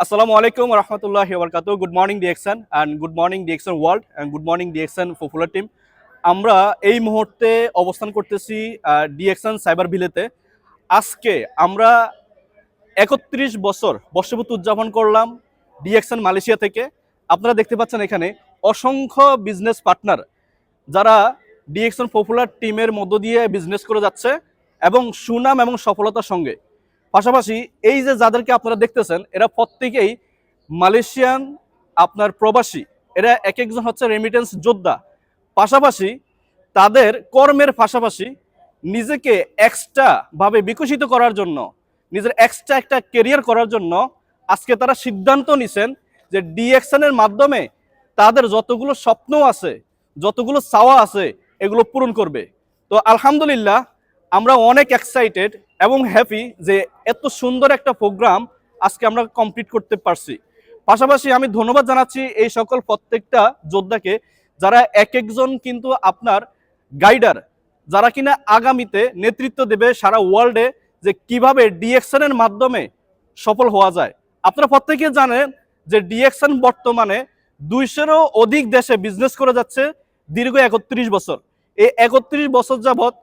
Assalamu alaikum wa rahmatullahi wa barakatuh. Good morning DXN and good morning DXN world, and good popular team. আমরা এই মুহূর্তে অবস্থান করতেছি DXN cyber ভিলেতে আজকে আমরা একত্রিশ বছর বর্ষপূর্তি উদযাপন করলাম ডিএক্সন মালয়েশিয়া থেকে আপনারা দেখতে পাচ্ছেন এখানে অসংখ্য বিজনেস পার্টনার যারা ডিএক্সন পপুলার টিমের মধ্য দিয়ে বিজনেস করে যাচ্ছে এবং সুনাম এবং সফলতার সঙ্গে পাশাপাশি এই যে যাদেরকে আপনারা দেখতেছেন, এরা প্রত্যেকেই মালয়েশিয়ান আপনার প্রবাসী। এরা এক একজন হচ্ছে রেমিটেন্স যোদ্ধা। পাশাপাশি তাদের কর্মের পাশাপাশি নিজেকে এক্সট্রা ভাবে বিকশিত করার জন্য, নিজের এক্সট্রা একটা কেরিয়ার করার জন্য আজকে তারা সিদ্ধান্ত নিছেন যে ডিএকশনের মাধ্যমে তাদের যতগুলো স্বপ্ন আছে, যতগুলো চাওয়া আছে, এগুলো পূরণ করবে। তো আলহামদুলিল্লাহ আমরা অনেক এক্সাইটেড এবং হ্যাপি যে এত সুন্দর একটা প্রোগ্রাম আজকে আমরা কমপ্লিট করতে পারছি। পাশাপাশি আমি ধন্যবাদ জানাচ্ছি এই সকল প্রত্যেকটা যোদ্ধাকে যারা এক একজন কিন্তু আপনার গাইডার যারা কিনা আগামীতে নেতৃত্ব দেবে সারা ওয়ার্ল্ডে যে কীভাবে ডিএকশনের মাধ্যমে সফল হওয়া যায়। আপনারা প্রত্যেকে জানেন যে ডিএকশন বর্তমানে দুইশোরও অধিক দেশে বিজনেস করে যাচ্ছে দীর্ঘ একত্রিশ বছর। এই একত্রিশ বছর যাবৎ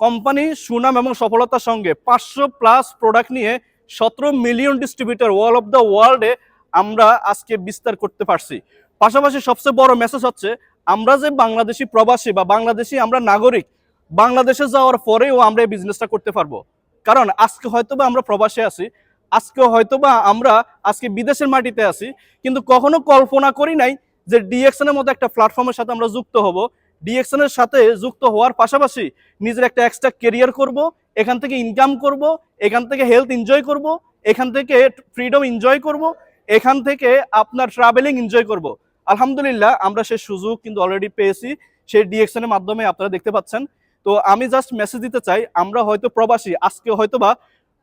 কোম্পানি সুনাম এবং সফলতার সঙ্গে পাঁচশো প্লাস প্রোডাক্ট নিয়ে সতেরো million distributor wall of the ওয়ার্ল্ডে আমরা আজকে বিস্তার করতে পারছি। পাশাপাশি সবচেয়ে বড় মেসেজ হচ্ছে, আমরা যে বাংলাদেশি প্রবাসী বা বাংলাদেশি আমরা নাগরিক, বাংলাদেশে যাওয়ার পরেও আমরা এই বিজনেসটা করতে পারব। কারণ আজকে হয়তো বা আমরা প্রবাসে আছি, আজকে হয়তো বা আমরা আজকে বিদেশের মাটিতে আছি, কিন্তু কখনো কল্পনা করি নাই যে ডিএক্সনের মতো একটা প্ল্যাটফর্মের সাথে আমরা যুক্ত হব। ডিএক্সনের সাথে যুক্ত হওয়ার পাশাপাশি নিজের একটা এক্সট্রা কেরিয়ার করব, এখান থেকে ইনকাম করব, এখান থেকে হেলথ এনজয় করব, এখান থেকে ফ্রিডম এনজয় করব, এখান থেকে আপনার ট্রাভেলিং এনজয় করব। আলহামদুলিল্লাহ, আমরা সেই সুযোগ কিন্তু অলরেডি পেয়েছি, সেই ডিএক্সনের মাধ্যমে আপনারা দেখতে পাচ্ছেন। তো আমি জাস্ট মেসেজ দিতে চাই, আমরা হয়তো প্রবাসী, আজকে হয়তো বা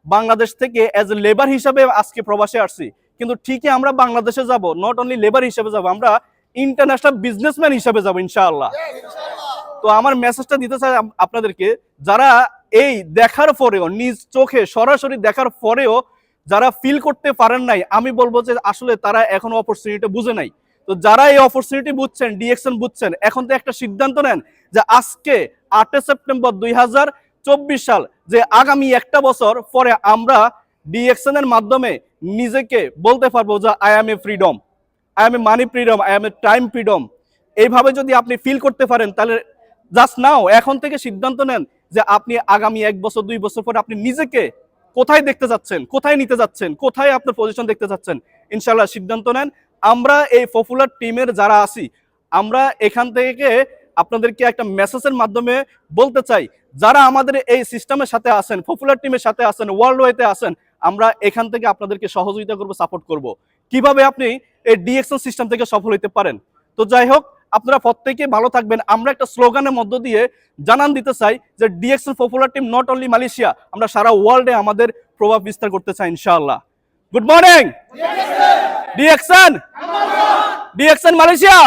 বাংলাদেশ থেকে অ্যাজ এ লেবার হিসাবে আজকে প্রবাসে আসছি। কিন্তু ঠিকই আমরা বাংলাদেশে যাব নট অনলি লেবার হিসাবে যাব, আমরা ইন্টারন্যাশনাল বিজনেসম্যান হিসাবে যাব, ইনশাআল্লাহ। তো আমার মেসেজটা দিতে চাই আপনাদেরকে, যারা এই দেখার পরেও, নিজ চোখে, সরাসরি দেখার পরেও যারা ফিল করতে পারেন নাই, আমি বলব যে আসলে তারা এখন অপরচুনিটি বুঝে নাই। তো যারা এই অপরচুনিটি বুঝছেন ডিএকশন বুঝছেন, এখন তো একটা সিদ্ধান্ত নেন যে আজকে আটই সেপ্টেম্বর দুই হাজার চব্বিশ সাল, যে আগামী একটা বছর পরে আমরা ডিএকশন এর মাধ্যমে নিজেকে বলতে পারব যে I am a freedom I am a money freedom I am a time freedom এইভাবে যদি আপনি ফিল করতে পারেন, তাহলে জাস্ট নাও এখন থেকে সিদ্ধান্ত নেন যে আপনি আগামী এক বছর, দুই বছর পরে আপনি নিজেকে কোথায় দেখতে যাচ্ছেন, কোথায় নিতে যাচ্ছেন, কোথায় আপনার পজিশন দেখতে যাচ্ছেন ইনশাল্লাহ সিদ্ধান্ত নেন। আমরা এই পপুলার টিমের যারা আছি, আমরা এখান থেকে আপনাদেরকে একটা মেসেজের মাধ্যমে বলতে চাই, যারা আমাদের এই সিস্টেমের সাথে আছেন পপুলার টিমের সাথে আছেন ওয়ার্ল্ড ওয়েতে আছেন, আমরা এখান থেকে আপনাদেরকে সহযোগিতা করব সাপোর্ট করব। কীভাবে আপনি এই ডিএক্সএল সিস্টেম থেকে সফল হইতে পারেন। তো যাই হোক, আপনারা প্রত্যেকে ভালো থাকবেন। আমরা একটা স্লোগানের মধ্য দিয়ে জানান দিতে চাই যে DXL popular team not only Malaysia আমরা সারা ওয়ার্ল্ডে আমাদের প্রভাব বিস্তার করতে চাই, ইনশাআল্লাহ। Good morning DXN DXN Malaysia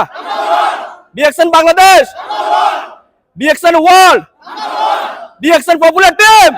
DXN Bangladesh DXN world DXN popular team